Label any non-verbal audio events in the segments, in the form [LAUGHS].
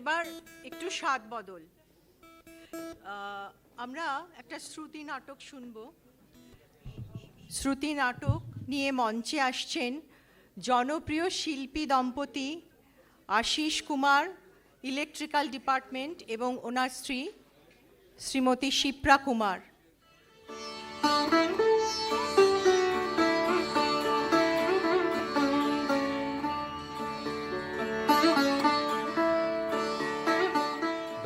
এবার একটু স্বাদ বদল। আমরা একটা শ্রুতি নাটক শুনব। শ্রুতি নাটক নিয়ে মঞ্চে আসছেন জনপ্রিয় শিল্পী দম্পতি আশিস কুমার, ইলেকট্রিক্যাল ডিপার্টমেন্ট এবং ওনার স্ত্রী শ্রীমতী শিপ্রা কুমার।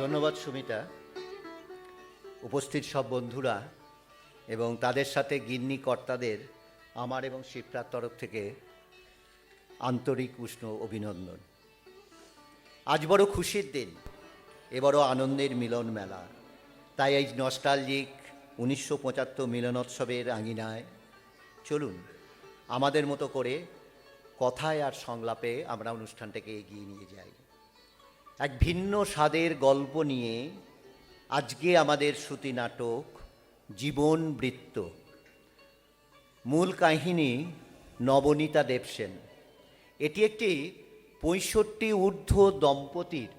ধন্যবাদ, সুমিতা। উপস্থিত সব বন্ধুরা এবং তাদের সাথে গিন্নি কর্তাদের আমার এবং শিপ্রার তরফ থেকে আন্তরিক উষ্ণ অভিনন্দন। আজ বড় খুশির দিন, এ বড় আনন্দের মিলন মেলা। তাই এই নস্টালজিক উনিশশো পঁচাত্তর মিলনোৎসবের আঙিনায় চলুন, আমাদের মতো করে কথায় আর সংলাপে আমরা অনুষ্ঠানটাকে এগিয়ে নিয়ে যাই। এক ভিন্ন স্বাদের গল্প নিয়ে আজকে আমাদের শ্রুতি নাটক জীবন বৃত্ত। মূল কাহিনী নবনীতা দেবসেন এটি একটি পঁয়ষট্টি ঊর্ধ্ব দম্পতির।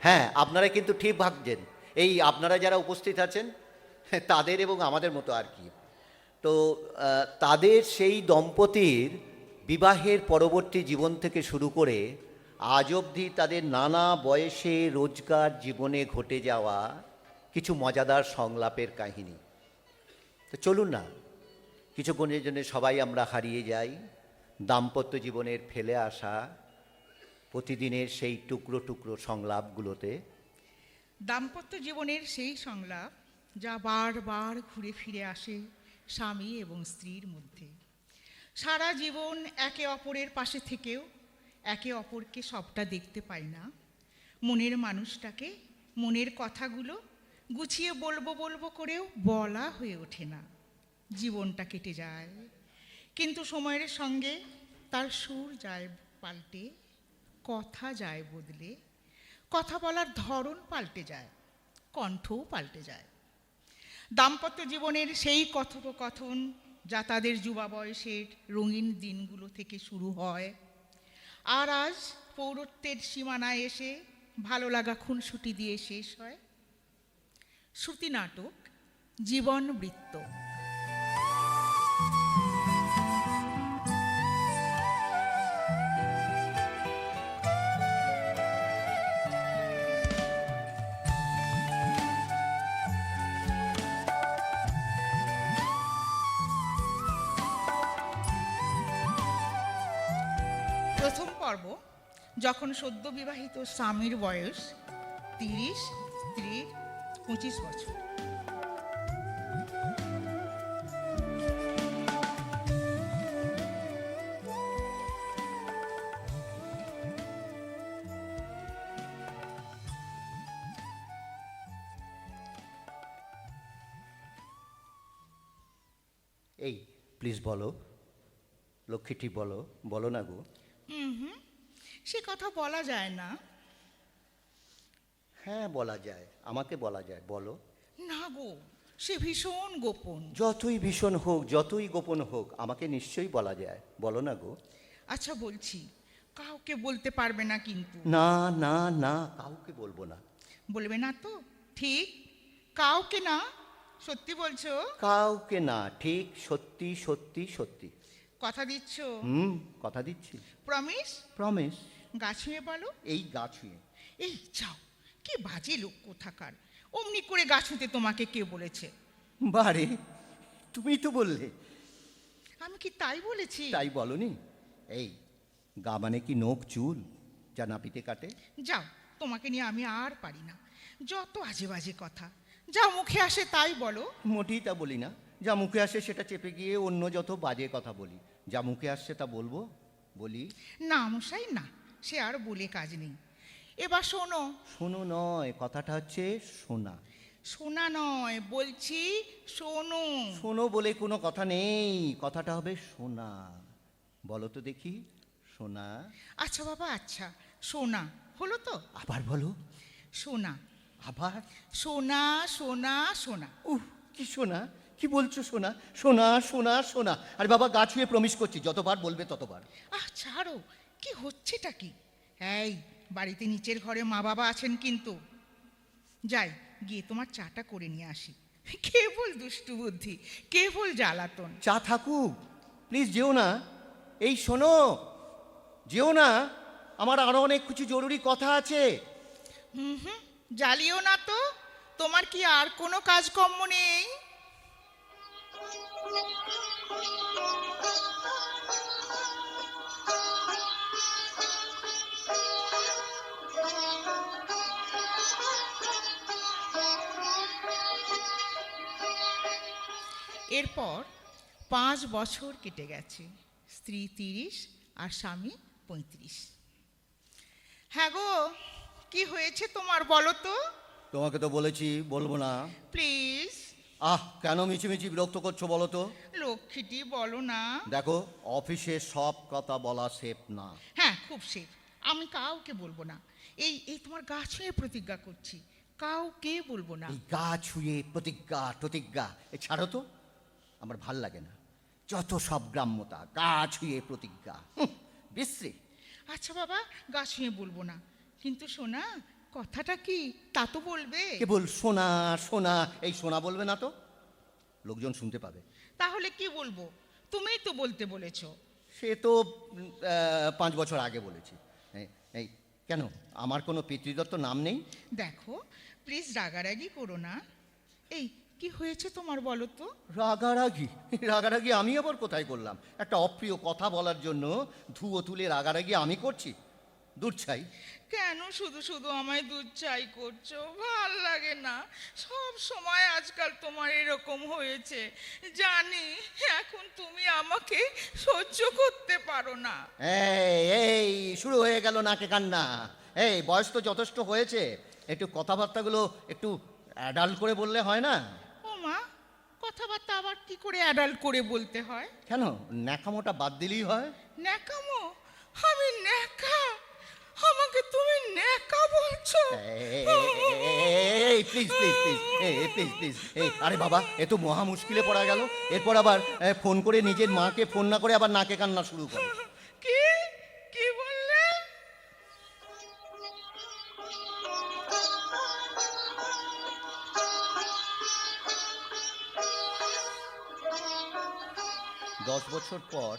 হ্যাঁ আপনারা কিন্তু ঠিক ভাবছেন। এই আপনারা যারা উপস্থিত আছেন, তাদের এবং আমাদের মতো আর কি। তো তাদের সেই দম্পতির বিবাহের পরবর্তী জীবন থেকে শুরু করে আজ অবধি তাদের নানা বয়সে রোজগার জীবনে ঘটে যাওয়া কিছু মজাদার সংলাপের কাহিনী। তো চলুন না, কিছুক্ষণের জন্য সবাই আমরা হারিয়ে যাই, দাম্পত্য জীবনের ফেলে আসা প্রতিদিনের সেই টুকরো টুকরো সংলাপগুলোতে। দাম্পত্য জীবনের সেই সংলাপ যা বারবার ঘুরে ফিরে আসে স্বামী এবং স্ত্রীর মধ্যে। সারা জীবন একে অপরের পাশে থেকেও একে অপরকে সবটা দেখতে পাই না। মনের মানুষটাকে মনের কথাগুলো গুছিয়ে বলব বলব করেও বলা হয়ে ওঠে না। জীবনটা কেটে যায়। কিন্তু সময়ের সঙ্গে তার সুর যায় পাল্টে, কথা যায় বদলে, কথা বলার ধরন পাল্টে যায়, কণ্ঠও পাল্টে যায়। দাম্পত্য জীবনের সেই কথোপকথন যা তাদের যুবা বয়সের রঙিন দিনগুলো থেকে শুরু হয়। আর আজ পৌরত্বের সীমানায় এসে ভালো লাগা খুনসুটি দিয়ে শেষ হয়। শ্রুতি নাটক জীবন বৃত্ত যখন সদ্য বিবাহিত স্বামীর বয়স তিরিশ স্ত্রীর পঁচিশ বছর। এই প্লিজ বলো। লক্ষ্মীটি বলো বলো না গো। সে কথা বলা যায় না। হ্যাঁ বলা যায়। আমাকে বলা যায় বলো। না গো সে ভীষণ গোপন। যতই ভীষণ হোক যতই গোপন হোক আমাকে নিশ্চয়ই বলা যায়। বলো না গো। আচ্ছা বলছি কাউকে বলতে পারবে না কিন্তু। না না না কাউকে বলব না। বলবে না তো? ঠিক? কাউকে না? সত্যি বলছো? কাউকে না ঠিক সত্যি সত্যি সত্যি। কথা দিচ্ছ? হুম কথা দিচ্ছি। প্রমিস প্রমিস গা ছুঁয়ে বলো এই গা ছুঁয়ে এই যাও কি বাজে লোক কোথাকার। অমনি করে গা ছুঁতে তোমাকে কে বলেছে? বারে তুমি তো বললে। আমি কি তাই বলেছি? তাই বলনি। এই গা মানে কি নোক চুল যা নাপিতে কাটে? যাও তোমাকে নিয়ে আমি আর পারি না। যত আজে বাজে কথা। যা মুখে আসে তাই বলো। মোটেই তা বলি না। যা মুখে আসে সেটা চেপে গিয়ে অন্য যত বাজে কথা বলি। যা মুখে আসছে তা বলব? বলি? না মশাই না। সে আর বলে কাজ নেই। এবার শোনো। শোনো নয় কথাটা হচ্ছে শোনা। শোনা নয় বলছি শোনো। শোনো বলে কোনো কথা নেই কথাটা হবে শোনা। বলো তো দেখি শোনা। আচ্ছা বাবা আচ্ছা সোনা হলো তো? আবার বলো। সোনা আবার? সোনা সোনা সোনা উহ কি শোনা? কি বলছো শোনা? শোনা শোনা শোনা। আরে বাবা গা ছুঁয়ে প্রমিস করছি যতবার বলবে ততবার। আহ ছাড়ো। কি হচ্ছেটা কি? এই বাড়িতে নিচের ঘরে মা বাবা আছেন কিন্তু। যাই গিয়ে তোমার চাটা করে নিয়ে আসি। কেবল দুষ্টু বুদ্ধি কেবল জ্বালাতন। চা থাকুক প্লিজ যেও না। এই শোনো যেও না আমার আরও অনেক কিছু জরুরি কথা আছে। হুম হুম জ্বালিও না তো তোমার কি আর কোনো কাজকর্ম নেই? এরপর পাঁচ বছর কেটে গেছে। স্ত্রী তিরিশ আর স্বামী পঁয়ত্রিশ। হ্যাঁ গো কি হয়েছে তোমার বলো তো? তোমাকে তো বলেছি বলব না। প্লিজ। আহ কেন মিছিমিছি বিরক্ত করছ বলো তো? লক্ষ্মীটি বলো না। দেখো অফিসে সব কথা বলা সেফ না। হ্যাঁ খুব সেফ। আমি কাউকে বলব না। এই এই তোমার গা ছুঁয়ে প্রতিজ্ঞা করছি। কাউকে বলব না। এই গা ছুঁয়ে প্রতিজ্ঞা প্রতিজ্ঞা। এ ছাড়ো তো। আমার ভালো লাগে না। যত সব গ্রাম্যতা গা ছুঁয়ে প্রতিজ্ঞা বিশ্রী। আচ্ছা বাবা গা ছুঁয়ে বলব না। কিন্তু শোনা কথাটা কি তা তো বলবে। কেবল সোনা সোনা এই সোনা বলবে না তো? লোকজন শুনতে পাবে। তাহলে কি বলব? তুমিই তো বলতে বলেছ। সে তো পাঁচ বছর আগে বলেছি। এই কেন? আমার কোনো পিতৃদত্ত নাম নেই? দেখো প্লিজ রাগারাগি করো না। এই কি হয়েছে তোমার বলো তো? রাগারাগি। [LAUGHS] রাগারাগি আমি আবার কোথায় করলাম? একটা অপ্রিয় কথা বলার জন্য ধুয়ো তুলে রাগারাগি আমি করছি। দূর কেন শুধু শুধু আমায় দুধ চাই করছ? ভালো লাগে না। সব সময় আজকাল তোমার এরকম হয়েছে। জানি এখন তুমি আমাকে সহ্য করতে পারো না। এই এই শুরু হয়ে গেল নাকে কান্না। এই বয়স তো যথেষ্ট হয়েছে। একটু কথাবার্তাগুলো একটু অ্যাডাল্ট করে বললে হয় না? কথাবার্তা আবার কি করে অ্যাডাল্ট করে বলতে হয়? কেন? ন্যাকামোটা বাদ দিলেই হয়। ন্যাকামো? আমি ন্যাকা। আমাকে তুমি ন্যাকা বলছো। এই প্লিজ প্লিজ প্লিজ এই প্লিজ প্লিজ এই আরে বাবা এ তো মহা মুশকিলে পড়া গেল। এরপর আবার ফোন করে নিজের মাকে ফোন না করে আবার নাকে কান্না শুরু করে। দশ বছর পর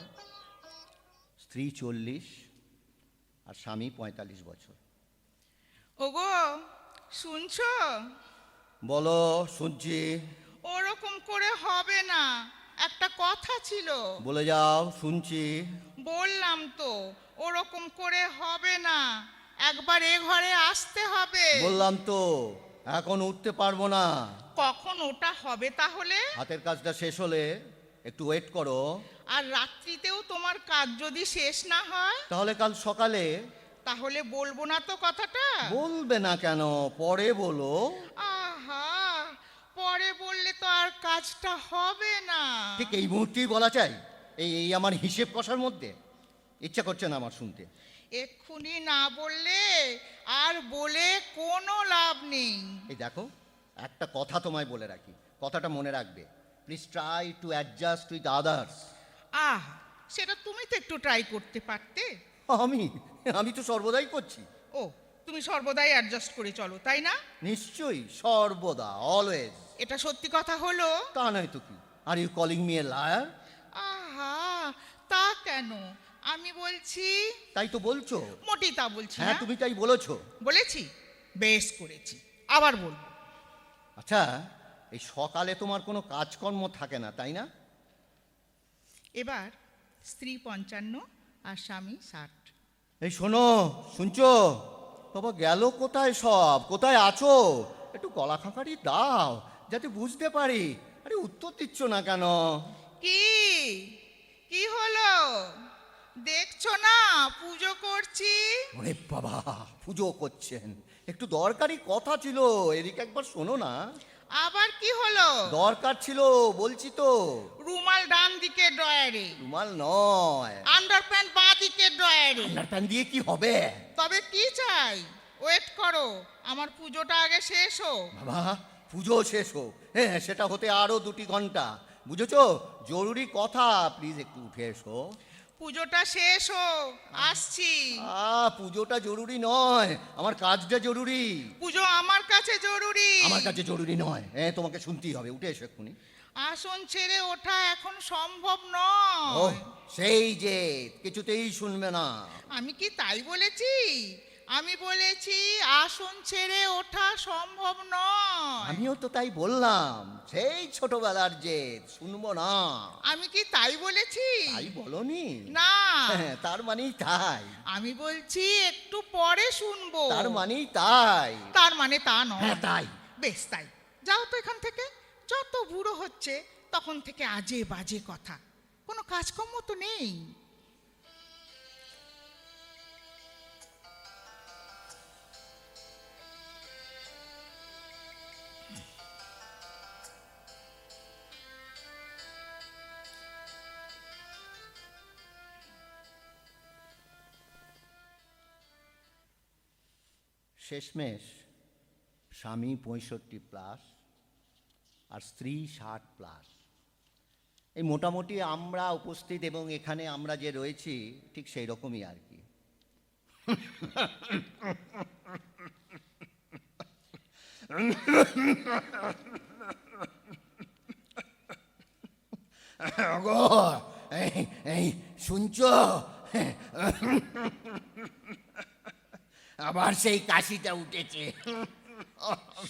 স্ত্রী চল্লিশ আর স্বামী পঁয়তাল্লিশ বছর। ওগো শুনছো? বলো শুনছি। ওরকম করে হবে না। একটা কথা ছিল। বলে যাও শুনছি। বললাম তো ওরকম করে হবে না। একবার এ ঘরে আসতে হবে। বললাম তো এখন উঠতে পারব না। কখন ওটা হবে তাহলে? হাতের কাজটা শেষ হলে একটু ওয়েট করো। আর রাত্রিতেও তোমার কাজ যদি শেষ না হয় তাহলে কাল সকালে তাহলে বলব না তো কথাটা? বলবে না কেন? পরে বলো। আহা পরে বললে তো আর কাজটা হবে না। ঠিক এই মুহূর্তেই বলা চাই এই এই আমার হিসেব কষার মধ্যে। ইচ্ছা করছে না আমার শুনতে। এক্ষুনি না বললে আর বলে কোনো লাভ নেই। এই দেখো একটা কথা তোমায় বলে রাখি কথাটা মনে রাখবে। Please try to adjust with others ah সেটা তুমি তো একটু ট্রাই করতে পারতে। আমি আমি তো সর্বদাই করছি। ও তুমি সর্বদাই অ্যাডজাস্ট করে চলো তাই না? নিশ্চয়ই সর্বদা অলওয়েজ এটা সত্যি কথা হলো? তা নয় তো কি? Are you calling me a liar আহা তা কেন? আমি বলছি তাই তো বলছো। মোটেই তা বলছি হ্যাঁ না। তুমি তাই বলেছ। বলেছি? বেশ করেছি। আবার বলব। আচ্ছা এই সকালে তোমার কোনো কাজকর্ম থাকে না তাই না? এবার স্ত্রী পঞ্চান্ন আর স্বামী ষাট। এই শোনো শুনছো? বাবা গেল কোথায় সব? কোথায় আছো? একটু গলা খাঁকারি দাও যাতে বুঝতে পারি। আরে উত্তর দিচ্ছ না কেন? কি? কি হলো? দেখছ না? পুজো করছি? ওরে বাবা পুজো করছেন। একটু দরকারি কথা ছিল এদিকে একবার শোনো না। আবার কি হলো? দরকার ছিল বলছি তো। রুমাল ডান দিকে ড্রয়ারে। রুমাল নয়। আন্ডার প্যান্ট বাঁ দিকে ড্রয়ারে। আপনার প্যান দিয়ে কি হবে? তবে কি চাই? ওয়েট করো আমার পুজোটা আগে শেষ হোক। বাবা পুজো শেষ হোক। হ্যাঁ সেটা হতে আরও দুটি ঘণ্টা। বুঝেছ? জরুরি কথা প্লিজ একটু উঠে এসো। পুজোটা শেষ হোক আসছি। আ পুজোটা জরুরি নয় আমার কাজটা জরুরি। পুজো আমার কাছে জরুরি। আমার কাছে জরুরি নয় হ্যাঁ তোমাকে শুনতেই হবে উঠে এসো এক্ষুনি। আসন ছেড়ে ওঠা এখন সম্ভব নয়। সেই যে কিছুতেই শুনবে না। আমি কি তাই বলেছি? আমি বলেছি আসন ছেড়ে ওঠা সম্ভব নয়। আমিও তো তাই বললাম সেই ছোটবেলার যে শুনব না। আমি কি তাই বলেছি? তাই বলনি? না। হ্যাঁ, তার মানেই তাই। আমি বলছি একটু পরে শুনব। তার মানেই তাই। তার মানে তা নয়। হ্যাঁ তাই। বেশ তাই। যাও তো এখান থেকে। যত বুড়ো হচ্ছে তখন থেকে আজে বাজে কথা। কোনো কাজকর্ম তো নেই। শেষমেশ স্বামী পঁয়ষট্টি প্লাস আর স্ত্রী ষাট প্লাস। এই মোটামুটি আমরা উপস্থিত এবং এখানে আমরা যে রয়েছি, ঠিক সেই রকমই আর কি। [LAUGHS] শুনছ? [LAUGHS] আবার সেই কাশিটা উঠেছে।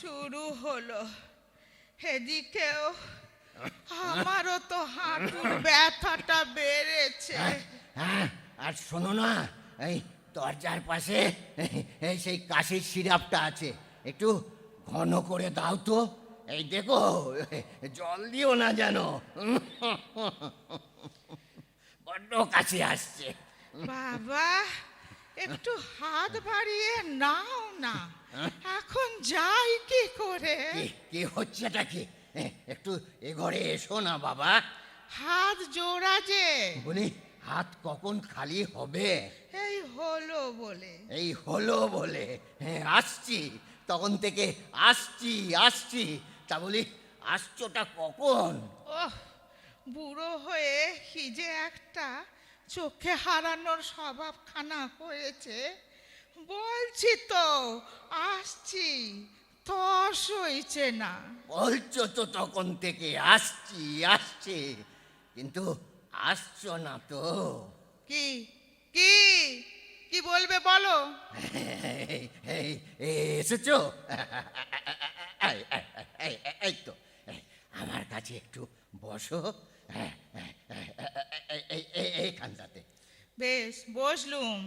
শুরু হলো। এদিকেও আমারও তো হাঁটুর ব্যথাটা বেড়েছে। হ্যাঁ আর শোনো না এই দরজার পাশে এই সেই কাশির সিরাপটা আছে। একটু ঘন করে দাও তো। এই দেখো জল দিও না যেন। বড্ড কাশি আসছে। বাবা একটু হাত বাড়িয়ে নাও না। এখন যাই কি করে? কি কি হচ্ছেটা কি? একটু এ ঘরে এসো না বাবা। হাত জোড়া যে। বলি হাত কখন খালি হবে? এই হলো বলে। এই হলো বলে। হ্যাঁ আসছি তখন থেকে আসছি আসছি। তা বলি আসছোটা কখন? ওহ বুড়ো হয়ে কি যে একটা চোখে হারানোর স্বভাবখানা হয়েছে। বলছি তো আসছি তস হইছে না। বলছো তো তখন থেকে আসছি আসছি কিন্তু আসছো না তো। কি কি কি বলবে বলো? এসেছ? এই, তো আমার কাছে একটু বসো হ্যাঁ, এইখানটাতে বেশ বসলুম।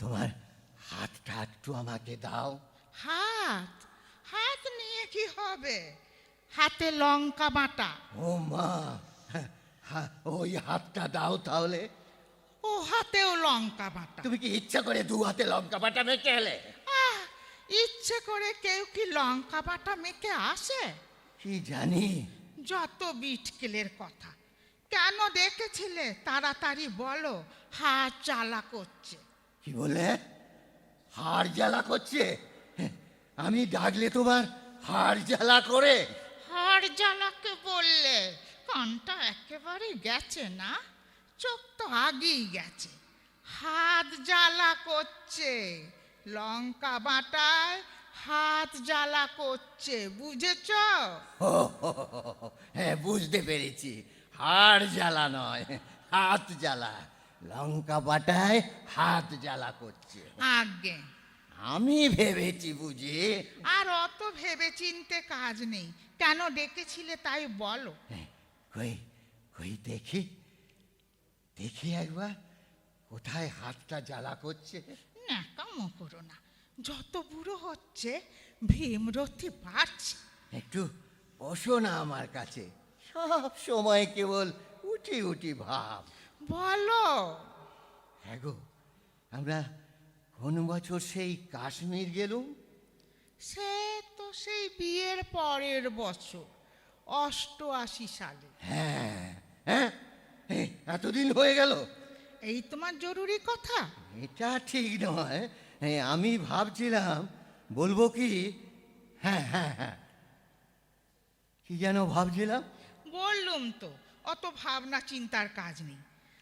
তোমার হাতটা একটু আমাকে দাও। হাত? হাত নিয়ে কি হবে? হাতে লঙ্কা বাটা। ও মা ওই হাতটা দাও তাহলে। ও হাতেও লঙ্কা বাটা। তুমি কি ইচ্ছা করে দু হাতে লঙ্কা বাটা মেখে এলে? আহ ইচ্ছে করে কেউ কি লঙ্কা বাটা মেখে আসে? কি জানি। যত বিটকেলের কথা। কেন দেখেছিলে তাড়াতাড়ি বলো হাত জ্বালা করছে কি বলে হাড় জ্বালা করছে আমি ডাকলে তোমার হাড় জ্বালা করে হাড় জ্বালাকে বললে কানটা একেবারে গেছে না চোখ তো আগেই গেছে হাত জ্বালা করছে লঙ্কা বাটায় হাত জ্বালা করছে বুঝেছ হ্যাঁ বুঝতে পেরেছি হাড় জ্বালা নয় হাত জ্বালা। লঙ্কা বাটায় হাত জ্বালা করছে। আগে আমি ভেবেছি বুঝি। আর অত ভেবে চিনতে কাজ নেই। কেন ডেকেছিলে তাই বলো। হ্যাঁ, কই কই দেখি। দেখি একবার কোথায় হাতটা জ্বালা করছে। না ন্যাকামো করো না। যত বুড়ো হচ্ছে ভীমরতি বাড়ছে। একটু বসো না আমার কাছে। সব সময় কেবল উঠি উঠি ভাব। বলো। হ্যাঁ গো আমরা কোন বছর সেই কাশ্মীর গেলুম? সে তো সেই বিয়ের পরের বছর অষ্টআশি সালে। হ্যাঁ হ্যাঁ এই, এতদিন হয়ে গেল। এই তোমার জরুরি কথা। এটা ঠিক নয় এই, আমি ভাবছিলাম বলব কি? হ্যাঁ হ্যাঁ হ্যাঁ। কি যেন ভাবছিলাম? বললুম তো অত ভাবনা চিন্তার কাজ নেই।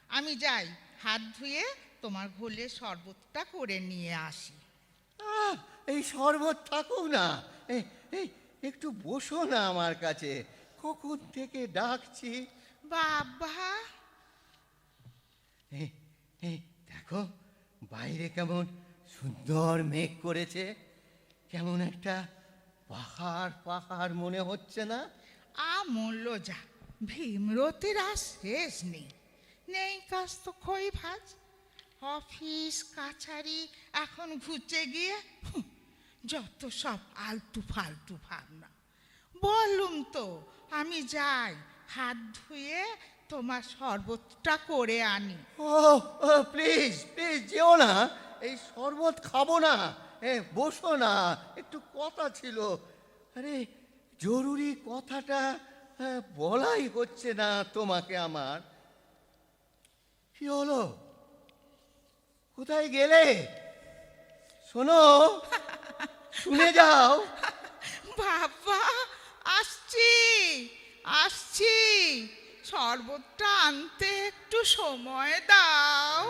আমি যাই হাত ধুয়ে তোমার ঘোলে শরবতটা করে নিয়ে আসি। আহ, এই শরবত থাকুক না। এই এই একটু বসো না আমার কাছে। কখন থেকে ডাকছি। বাবা! এই এই দেখো বাইরে কেমন সুন্দর মেঘ করেছে। কেমন একটা পাহাড় পাহাড় মনে হচ্ছে না? আমূল্য যা ভীমরতির আর শেষ নেই। নেই কাজ তো খই ভাজ। অফিস, কাছারি, এখন ঘুচে গিয়ে যত সব আলতু ফালতু ভাবনা। বললুম তো, আমি যাই, হাত ধুয়ে তোমার শরবতটা করে আনি। ও, প্লিজ প্লিজ যেও না, এই শরবত খাব না। এ, বসো না, একটু কথা ছিল। আরে জরুরি কথাটা বলাই হচ্ছে না তোমাকে আমার। কি হলো? কোথায় গেলে? শোনো, শুনে যাও। বাবা, আসছি আসছি। শরবতটা আনতে একটু সময় দাও।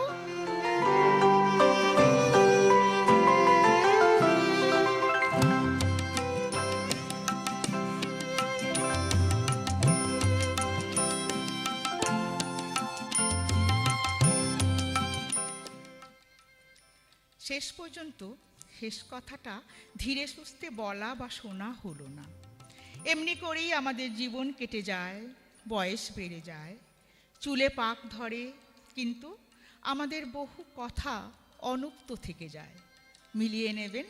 শেষ পর্যন্ত শেষ কথাটা ধীরে সুস্থে বলা বা শোনা হলো না। এমনি করেই আমাদের জীবন কেটে যায়, বয়স বেড়ে যায়, চুলে পাক ধরে, কিন্তু আমাদের বহু কথা অনুক্ত থেকে যায়। মিলিয়ে নেবেন।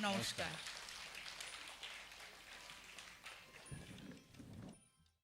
নমস্কার।